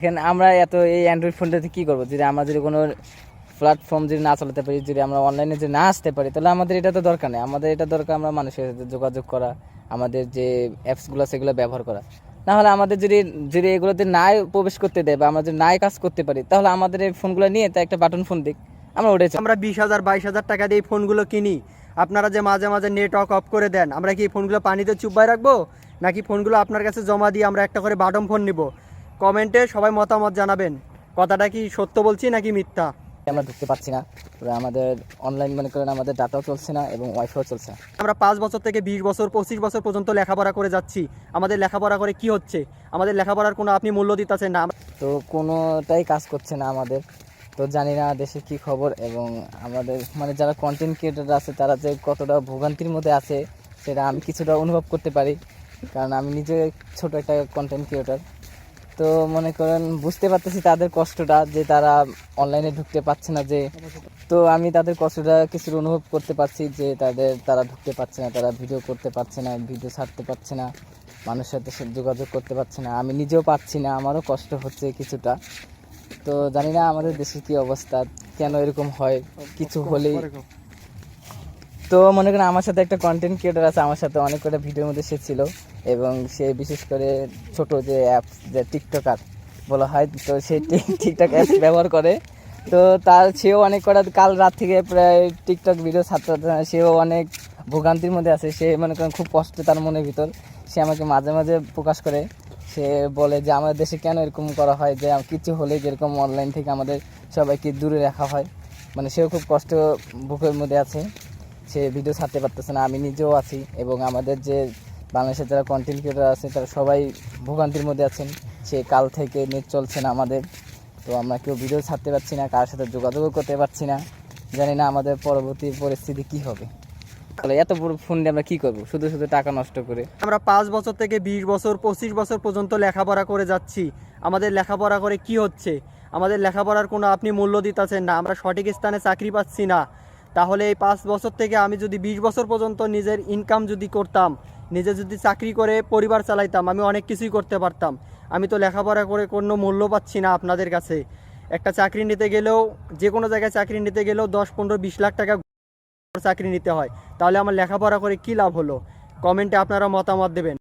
এখানে আমরা এত এই অ্যান্ড্রয়েড ফোনটাতে কি করব? যদি আমরা যদি কোনো প্ল্যাটফর্ম যদি না চালাতে পারি, যদি আমরা অনলাইনে যদি না আসতে পারি, তাহলে আমাদের এটা তো দরকার নেই। আমাদের এটা দরকার আমরা মানুষের সাথে যোগাযোগ করা, আমাদের যে অ্যাপসগুলো সেগুলো ব্যবহার করা। না হলে আমাদের যদি যদি এগুলোতে নাই প্রবেশ করতে দেয় বা আমরা যদি নাই কাজ করতে পারি, তাহলে আমাদের এই ফোনগুলো নিয়ে তা একটা বাটন ফোন দিক। আমরা ওটাই আমরা বিশ হাজার, বাইশ হাজার টাকা দিয়ে এই ফোনগুলো কিনি। আপনারা যে মাঝে মাঝে নেটওয়ার্ক অফ করে দেন, আমরা কি ফোনগুলো পানিতে চুপাই রাখব? নাকি ফোনগুলো আপনার কাছে জমা দিয়ে আমরা একটা করে বাটম ফোন নিব? কমেন্টে সবাই মতামত জানাবেন। কথাটা কি সত্য বলছি নাকি মিথ্যা? আমরা ঢুকতে পারছি না। আমাদের অনলাইন মনে করেন আমাদের ডাটাও চলছে না এবং ওয়াইফাইও চলছে না। আমরা পাঁচ বছর থেকে বিশ বছর পঁচিশ বছর পর্যন্ত লেখাপড়া করে যাচ্ছি। আমাদের লেখাপড়া করে কি হচ্ছে? আমাদের লেখাপড়ার কোনো আপনি মূল্য দিতেছেন না। তো কোনোটাই কাজ করছে না আমাদের। তো জানি না দেশে কি খবর এবং আমাদের মানে যারা কন্টেন্ট ক্রিয়েটার আছে তারা যে কতটা ভোগান্তির মধ্যে আছে সেটা আমি কিছুটা অনুভব করতে পারি। কারণ আমি নিজে ছোট একটা কন্টেন্ট ক্রিয়েটার তো মনে করেন বুঝতে পারতেছি তাদের কষ্টটা যে তারা অনলাইনে ঢুকতে পারছে না যে তো আমি তাদের কষ্টটা কিছুটা অনুভব করতে পারছি যে তাদের তারা ঢুকতে পারছে না তারা ভিডিও করতে পারছে না ভিডিও ছাড়তে পারছে না মানুষের সাথে যোগাযোগ করতে পারছে না। আমি নিজেও পাচ্ছি না আমারও কষ্ট হচ্ছে কিছুটা। তো জানি না আমাদের দেশে কি অবস্থা কেন এরকম হয় কিছু হলেই তো মনে করেন আমার সাথে একটা কন্টেন্ট ক্রিয়েটার আছে আমার সাথে অনেক কটা ভিডিওর মধ্যে সে ছিল। এবং সে বিশেষ করে ছোট যে অ্যাপস যে টিকটকার বলা হয় তো সে টিকটক অ্যাপস ব্যবহার করে। তো তার সেও অনেক কটা কাল রাত থেকে প্রায় টিকটক ভিডিও ছাত্র সেও অনেক ভোগান্তির মধ্যে আছে। সে মনে করেন খুব কষ্ট তার মনের ভিতর। সে আমাকে মাঝে মাঝে প্রকাশ করে। সে বলে যে আমাদের দেশে কেন এরকম করা হয় যে কিছু হলে যেরকম অনলাইন থেকে আমাদের সবাইকে দূরে রাখা হয়? মানে সেও খুব কষ্ট বুকের মধ্যে আছে। সে ভিডিও ছাড়তে পারতেছে না, আমি নিজেও আছি এবং আমাদের যে বাংলাদেশের যারা কন্টেন্ট ক্রিয়েটার আছে, তারা সবাই ভোগান্তির মধ্যে আছেন। সে কাল থেকে নেট চলছে না আমাদের। তো আমরা কেউ ভিডিও ছাড়তে পারছি না কার সাথে যোগাযোগও করতে পারছি না। জানি না আমাদের পরবর্তী পরিস্থিতি কি হবে। তাহলে এত বড় ফোন দিয়ে আমরা কি করব? শুধু শুধু টাকা নষ্ট করে। আমরা পাঁচ বছর থেকে বিশ বছর, পঁচিশ বছর পর্যন্ত লেখাপড়া করে যাচ্ছি। আমাদের লেখাপড়া করে কি হচ্ছে? আমাদের লেখাপড়ার কোনো আপনি মূল্য দিতেছেন না। আমরা সঠিক স্থানে চাকরি পাচ্ছি না। তাহলে এই পাঁচ বছর থেকে আমি যদি বিশ বছর পর্যন্ত নিজের ইনকাম যদি করতাম, নিজে যদি চাকরি করে পরিবার চালাইতাম, আমি অনেক কিছুই করতে পারতাম। আমি তো লেখাপড়া করে কোনো মূল্য পাচ্ছি না আপনাদের কাছে। একটা চাকরি নিতে গেলেও যে কোনো জায়গায় চাকরি নিতে গেলেও দশ, পনেরো, বিশ লাখ টাকা চাকরি নিতে হয়। তাহলে আমার লেখাপড়া করে কি লাভ হলো? কমেন্টে আপনারা মতামত দেবেন।